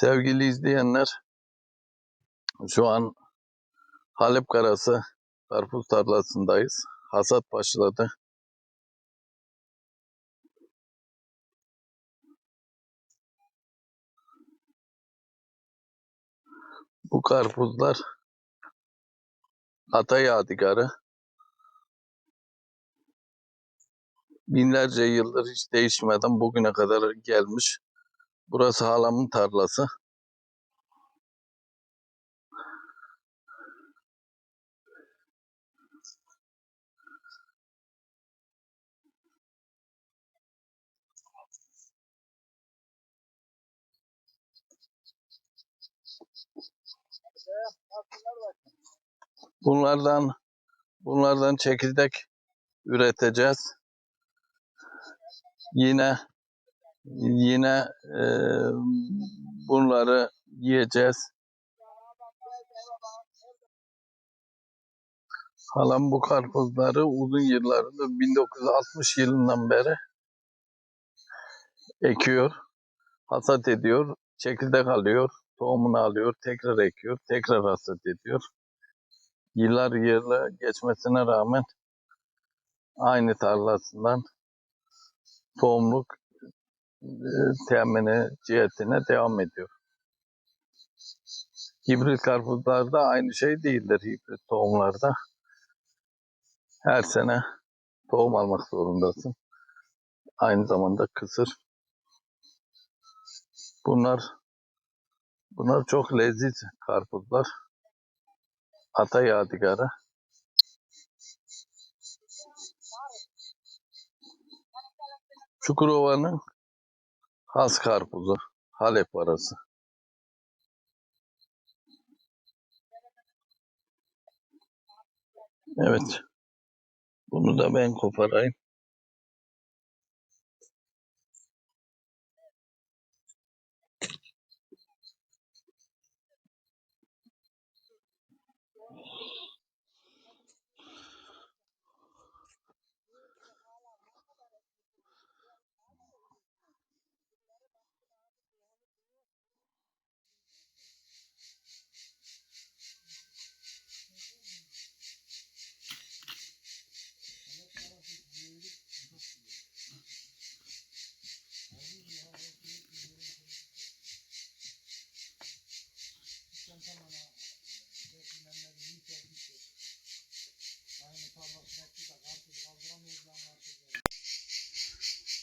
Sevgili izleyenler, şu an Halep Karası karpuz tarlasındayız. Hasat başladı. Bu karpuzlar ata yadigarı. Binlerce yıldır hiç değişmeden bugüne kadar gelmiş. Burası halamın tarlası. Bunlardan bunlardan çekirdek üreteceğiz. Yine yine e, bunları yiyeceğiz. Halam bu karpuzları uzun yıllardır 1960 yılından beri ekiyor, hasat ediyor, çekirdek alıyor, tohumunu alıyor, tekrar ekiyor, tekrar hasat ediyor. Yıllar yılı geçmesine rağmen aynı tarlasından tohumluk temini cihetine devam ediyor. Hibrit karpuzlarda aynı şey değildir hibrit tohumlarda. Her sene tohum almak zorundasın. Aynı zamanda kısır. Bunlar bunlar çok leziz karpuzlar. Ata yadigarı. Çukurova'nın has karpuzu. Halep arası. Evet. Bunu da ben koparayım.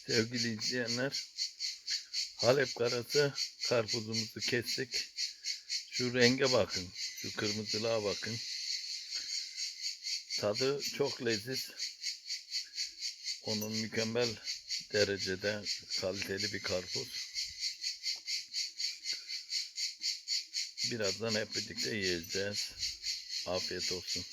Sevgili izleyenler, Halep karası karpuzumuzu kestik. Şu renge bakın, şu kırmızılığa bakın. Tadı çok leziz. Onun mükemmel derecede kaliteli bir karpuz. Birazdan hep birlikte yiyeceğiz. Afiyet olsun.